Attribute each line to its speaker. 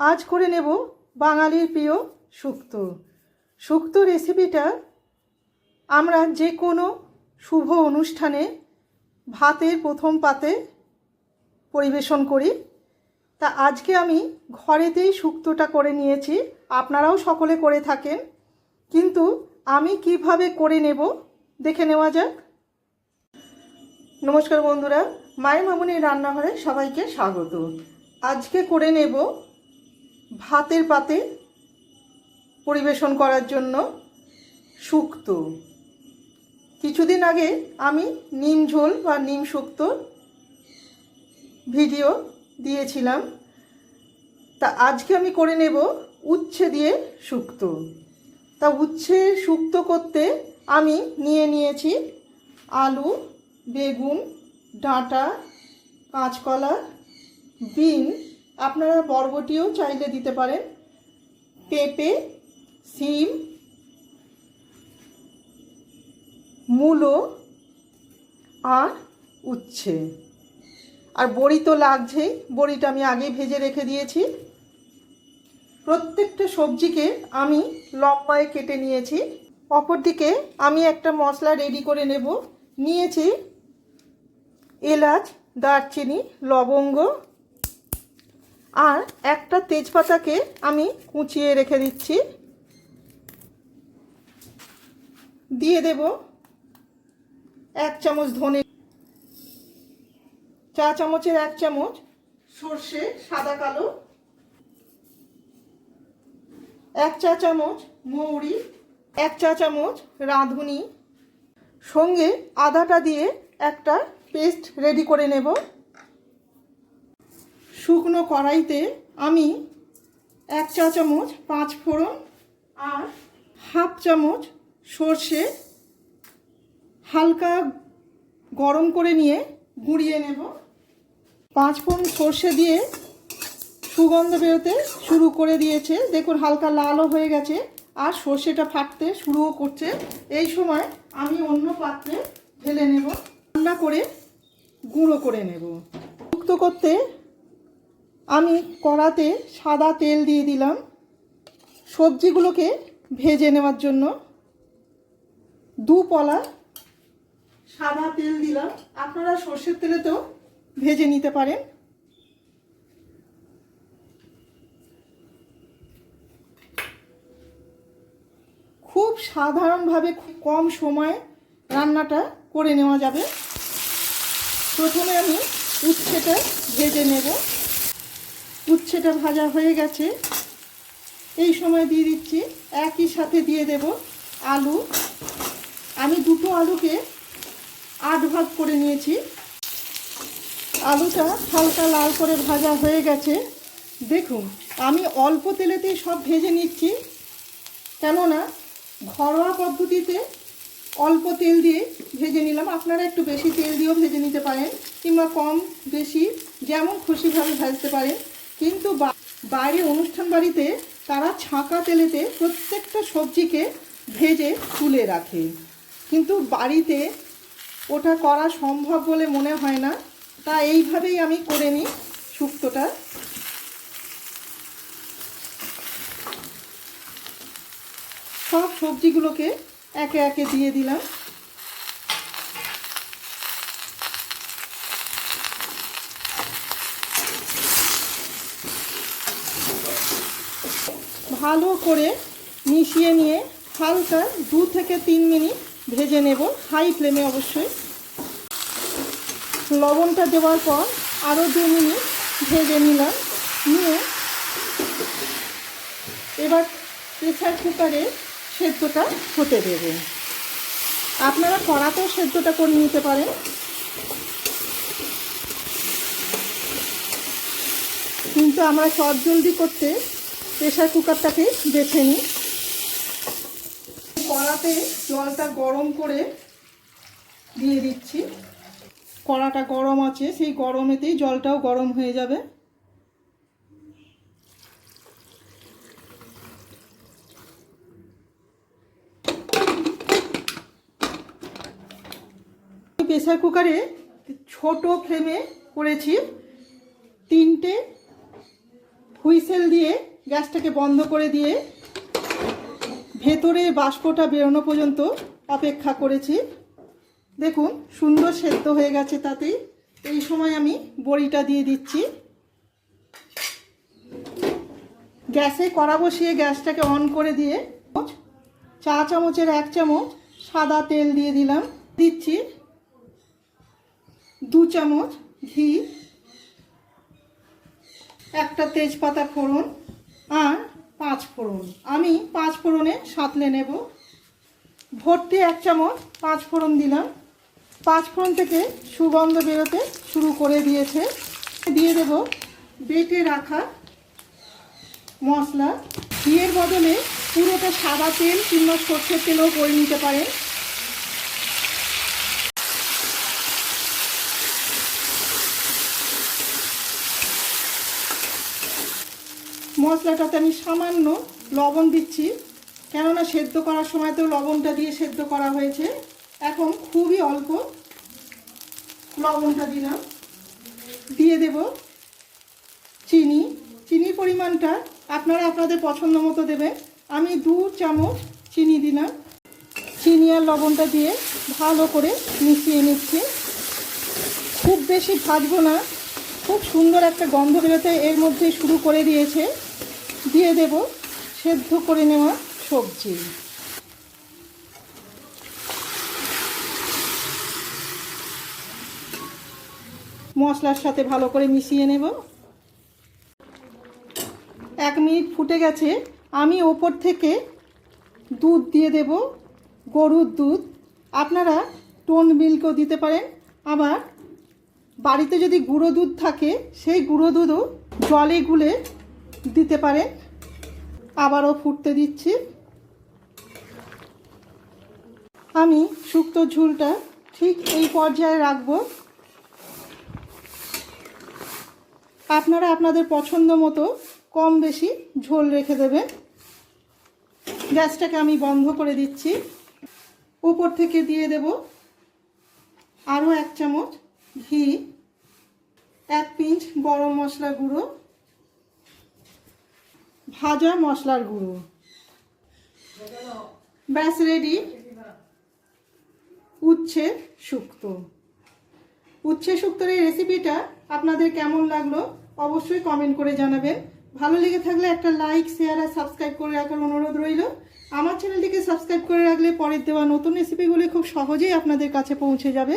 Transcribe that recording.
Speaker 1: আজ করে নেব বাঙালির প্রিয় শুক্তো। শুক্তো রেসিপিটা আমরা যে কোনো শুভ অনুষ্ঠানে ভাতের প্রথম পাতে পরিবেশন করি। তা আজকে আমি ঘরেতেই শুক্তোটা করে নিয়েছি। আপনারাও সকলে করে থাকেন। কিন্তু আমি কীভাবে করে নেব দেখে নেওয়া যাক। নমস্কার বন্ধুরা, মায়ের মামুনির রান্নাঘরে সবাইকে স্বাগত। আজকে করে নেব ভাতের পাতে পরিবেশন করার জন্য শুক্তো। কিছুদিন আগে আমি নিম ঝোল বা নিম শুক্তোর ভিডিও দিয়েছিলাম। তা আজকে আমি করে নেব উচ্ছে দিয়ে শুক্তো। তা উচ্ছে শুক্তো করতে আমি নিয়ে নিয়েছি আলু, বেগুন, ডাঁটা, কাঁচকলা, বিন আপনারা বরবটিও চাইলে দিতে পারেন। পেঁপে, সিম, মূলো আর উচ্ছে। আর বড়ি তো লাগছেই, বড়িটা আমি আগেই ভেজে রেখে দিয়েছি। প্রত্যেকটা সবজিকে আমি লম্বায় কেটে নিয়েছি। অপরদিকে আমি একটা মশলা রেডি করে নেব। নিয়েছি এলাচ, দারচিনি, লবঙ্গ আর একটা তেজপাতাকে আমি কুচিয়ে রেখে দিচ্ছি। দিয়ে দেব এক চামচ ধনে চা চামচের এক চামচ সর্ষে, সাদা কালো। এক চা চামচ মৌরি, এক চা চামচ রাঁধুনি। সঙ্গে আদাটা দিয়ে একটা পেস্ট রেডি করে নেব। শুকনো কড়াইতে আমি এক চা চামচ পাঁচ ফোড়ন আর হাফ চামচ সর্ষে হালকা গরম করে নিয়ে গুঁড়িয়ে নেব। পাঁচ ফোড়ন সর্ষে দিয়ে সুগন্ধ বেরোতে শুরু করে দিয়েছে। দেখুন, হালকা লালও হয়ে গেছে আর সর্ষেটা ফাটতে শুরুও করছে। এই সময় আমি অন্য পাত্রে ঢেলে নেব। রান্না করে গুঁড়ো করে নেব। শুক্তো করতে আমি কড়াতে সাদা তেল দিয়ে দিলাম। সবজিগুলোকে ভেজে নেওয়ার জন্য দু পলা সাদা তেল দিলাম। আপনারা সর্ষের তেলেতেও ভেজে নিতে পারেন। খুব সাধারণভাবে খুব কম সময়ে রান্নাটা করে নেওয়া যাবে। প্রথমে আমি উচ্ছেটা ভেজে নেব। উচ্ছেটা ভাজা হয়ে গেছে। এই সময় দিয়ে দিচ্ছি। একই সাথে দিয়ে দেব আলু। আমি দুটো আলুকে আট ভাগ করে নিয়েছি। আলুটা হালকা লাল করে ভাজা হয়ে গেছে। দেখুন, আমি অল্প তেলেতেই সব ভেজে নিচ্ছি। কেননা, ঘরোয়া পদ্ধতিতে অল্প তেল দিয়ে ভেজে নিলাম। আপনারা একটু বেশি তেল দিয়েও ভেজে নিতে পারেন কিংবা কম, বেশি, যেমন খুশিভাবে ভাজতে পারেন। কিন্তু বাইরে অনুষ্ঠান বাড়িতে তারা ছাঁকা তেলেতে প্রত্যেকটা সবজিকে ভেজে তুলে রাখে। কিন্তু বাড়িতে ওটা করা সম্ভব বলে মনে হয় না। তা এইভাবেই আমি করে নিই শুক্তোটা। সব সবজিগুলোকে একে একে দিয়ে দিলাম। ভালো করে মিশিয়ে নিয়ে হালকা দু থেকে তিন মিনিট ভেজে নেব। হাই ফ্লেমে অবশ্যই। লবণটা দেওয়ার পর আরও দু মিনিট ভেজে নিলাম। নিয়ে এবার প্রেসার কুকারে সেদ্ধটা হতে দেবেন আপনারা কড়াতেও সেদ্ধটা করে নিতে পারেন। কিন্তু আমরা চট জলদি করতে প্রেসার কুকারটাকে বেছে নিই। কড়াতে জলটা গরম করে দিয়ে দিচ্ছি। কড়াটা গরম আছে, সেই গরমেতেই জলটাও গরম হয়ে যাবে। প্রেসার কুকারে ছোট ফ্লেমে করেছি তিনটে হুইসেল দিয়ে গ্যাসটাকে বন্ধ করে দিয়ে ভেতরে বাষ্পটা বেরোনো পর্যন্ত অপেক্ষা করেছি। দেখুন, সুন্দর সেদ্ধ হয়ে গেছে তাতেই। এই সময় আমি বড়িটা দিয়ে দিচ্ছি। গ্যাসে কড়া বসিয়ে গ্যাসটাকে অন করে দিয়ে চা চামচের এক চামচ সাদা তেল দিয়ে দিলাম। দিচ্ছি দু চামচ ঘি, একটা তেজপাতা ফোড়ন আর পাঁচ ফোড়ন। আমি পাঁচ ফোড়নে সাঁতলে নেব। ভর্তি এক চামচ পাঁচ ফোড়ন দিলাম। পাঁচ ফোড়ন থেকে সুগন্ধ বেরোতে শুরু করে দিয়েছে। দিয়ে দেব বেটে রাখা মশলা। ঘিয়ের বদলে পুরোটা সাদা তেল কিংবা সর্ষের তেলও করে নিতে পারেন। মশলাটাতে আমি সামান্য লবণ দিচ্ছি। কেননা সেদ্ধ করার সময় তো লবণটা দিয়ে সেদ্ধ করা হয়েছে। এখন খুবই অল্প লবণটা দিলাম। দিয়ে দেব চিনি। চিনির পরিমাণটা আপনারা আপনাদের পছন্দ মতো দেবেন। আমি দু চামচ চিনি দিলাম। চিনি আর লবণটা দিয়ে ভালো করে মিশিয়ে নিচ্ছি। খুব বেশি ভাজবো না। খুব সুন্দর একটা গন্ধ বেরোতে এর মধ্যে শুরু করে দিয়েছে। দিয়ে দেব সেদ্ধ করে নেওয়া সবজি। মশলার সাথে ভালো করে মিশিয়ে নেব। এক মিনিট ফুটে গেছে। আমি ওপর থেকে দুধ দিয়ে দেব, গরুর দুধ। আপনারা টোন মিল্কও দিতে পারেন। আবার বাড়িতে যদি গুঁড়ো দুধ থাকে, সেই গুঁড়ো দুধও জলে গুলে দিতে পারেন আবারও ফুটতে দিচ্ছি। আমি শুক্তো ঝুলটা ঠিক এই পর্যায়ে রাখব। আপনারা আপনাদের পছন্দ মতো কম বেশি ঝোল রেখে দেবেন। গ্যাসটাকে আমি বন্ধ করে দিচ্ছি। উপর থেকে দিয়ে দেব আরও এক চামচ ঘি, এক পিঞ্চ গরম মশলা গুঁড়ো, ভাজা মশলার গুঁড়ো। ব্যাস রেডি উচ্ছে শুক্তো। উচ্ছে শুক্তোর এই রেসিপিটা আপনাদের কেমন লাগল অবশ্যই কমেন্ট করে জানাবেন। ভালো লেগে থাকলে একটা লাইক শেয়ার আর সাবস্ক্রাইব করে রাখার অনুরোধ রইল। আমার চ্যানেলটিকে সাবস্ক্রাইব করে রাখলে পরের দেওয়া নতুন রেসিপিগুলি খুব সহজেই আপনাদের কাছে পৌঁছে যাবে।